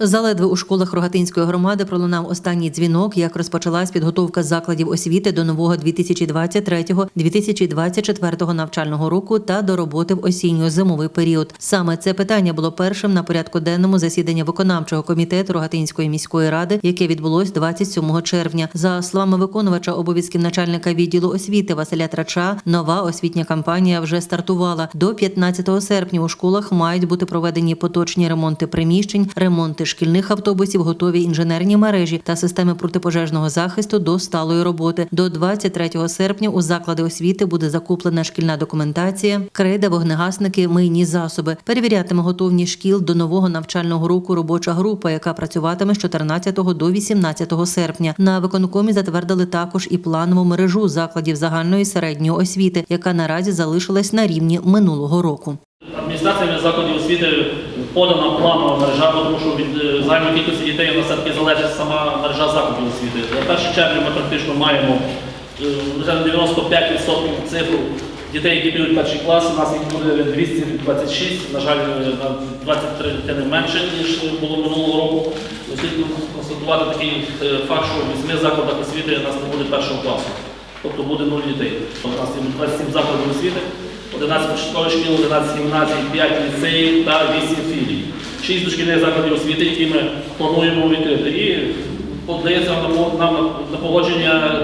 Заледве у школах Рогатинської громади пролунав останній дзвінок, як розпочалась підготовка закладів освіти до нового 2023-2024 навчального року та до роботи в осінньо-зимовий період. Саме це питання було першим на порядку денному засідання виконавчого комітету Рогатинської міської ради, яке відбулось 27 червня. За словами виконувача обов'язків начальника відділу освіти Василя Трача, нова освітня кампанія вже стартувала. До 15 серпня у школах мають бути проведені поточні ремонти приміщень, ремонти шкільних автобусів, готові інженерні мережі та системи протипожежного захисту до сталої роботи. До 23 серпня у заклади освіти буде закуплена шкільна документація, крида, вогнегасники, мийні засоби. Перевірятиме готовність шкіл до нового навчального року робоча група, яка працюватиме з 14 до 18 серпня. На виконкомі затвердили також і планову мережу закладів загальної середньої освіти, яка наразі залишилась на рівні минулого року. Адміністраціями закладів освіти подана планова мережа, тому що від е, загальної кількості дітей у нас все-таки залежить сама мережа закладів освіти. За 1 червня ми практично маємо е, вже на 95% цифру дітей, які підуть в перший клас. У нас їх буде 226, на жаль, е, на 23 дитини менше, ніж було минулого року. Слід констатувати такий е, факт, що в 8 закладах освіти у нас не буде першого класу. Тобто буде 0 дітей. У нас є 27 закладів освіти, 11 школи шкіл, 11 гімназій, 5 ліцеїв та 8 філій. 6 дошкільних закладів освіти, які ми плануємо відкрити. І подається нам на погодження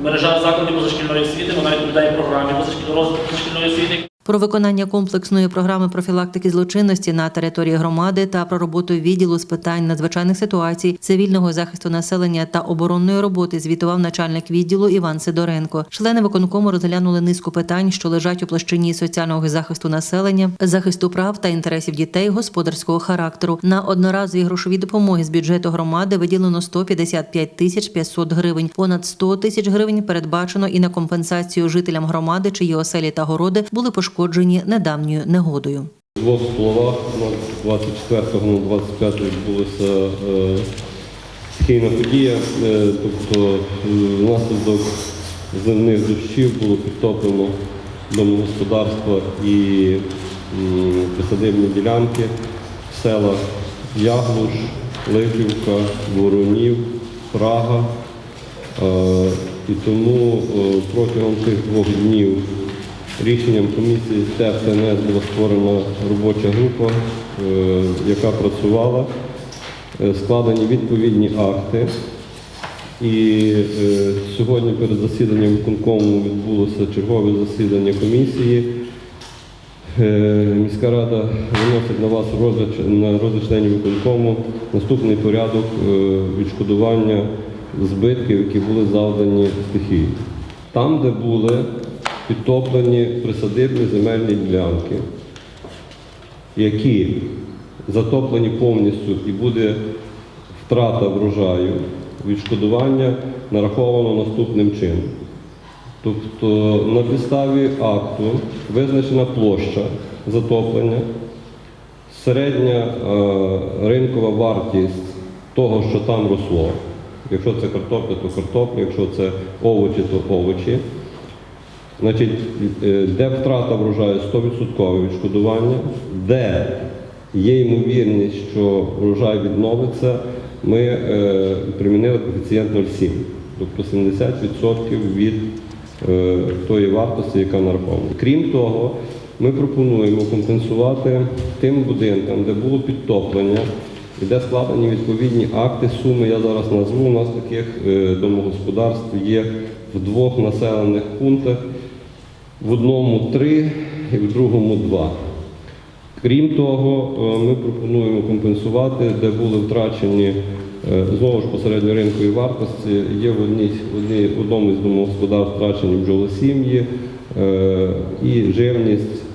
мережа закладів позашкільної освіти, вона відповідає програмі позашкільної освіти. Про виконання комплексної програми профілактики злочинності на території громади та про роботу відділу з питань надзвичайних ситуацій, цивільного захисту населення та оборонної роботи звітував начальник відділу Іван Сидоренко. Члени виконкому розглянули низку питань, що лежать у площині соціального захисту населення, захисту прав та інтересів дітей господарського характеру. На одноразові грошові допомоги з бюджету громади виділено 155 тисяч 500 гривень. Понад 100 тисяч гривень передбачено і на компенсацію жителям громади, чиї оселі та городи були пошкоджені недавньою негодою. В двох словах 24-25 відбулася е, стихійна подія, е, тобто е, внаслідок зливних дощів було підтоплено домогосподарства і присадибні ділянки в селах Яглуш, Липівка, Воронів, Прага. І тому протягом цих двох днів рішенням комісії ТФНС була створена робоча група, е, яка працювала, Е, складені відповідні акти. І е, сьогодні перед засіданням виконкому відбулося чергове засідання комісії. Міська рада виносить на вас розгляд, на розгляд членів виконкому наступний порядок відшкодування збитків, які були завдані стихії. Там, де були підтоплені присадибні земельні ділянки, які затоплені повністю і буде втрата врожаю, відшкодування нараховано наступним чином. Тобто на підставі акту визначена площа затоплення, середня е, ринкова вартість того, що там росло. Якщо це картопля, то картопля, якщо це овочі, то овочі. Значить, е, де втрата врожаю? 100% відшкодування, де є ймовірність, що врожай відновиться, ми е, примінили коефіцієнт 0,7, тобто 70% від е, тої вартості, яка нарахована. Крім того, ми пропонуємо компенсувати тим будинкам, де було підтоплення, і де складені відповідні акти, суми. Я зараз назву. У нас таких е, домогосподарств є в двох населених пунктах, в одному три і в другому два. Крім того, е, ми пропонуємо компенсувати, де були втрачені е, знову ж посередньо ринкові вартості. Є в одній, в одному з домогосподарств втрачені бджолосім'ї е, і живність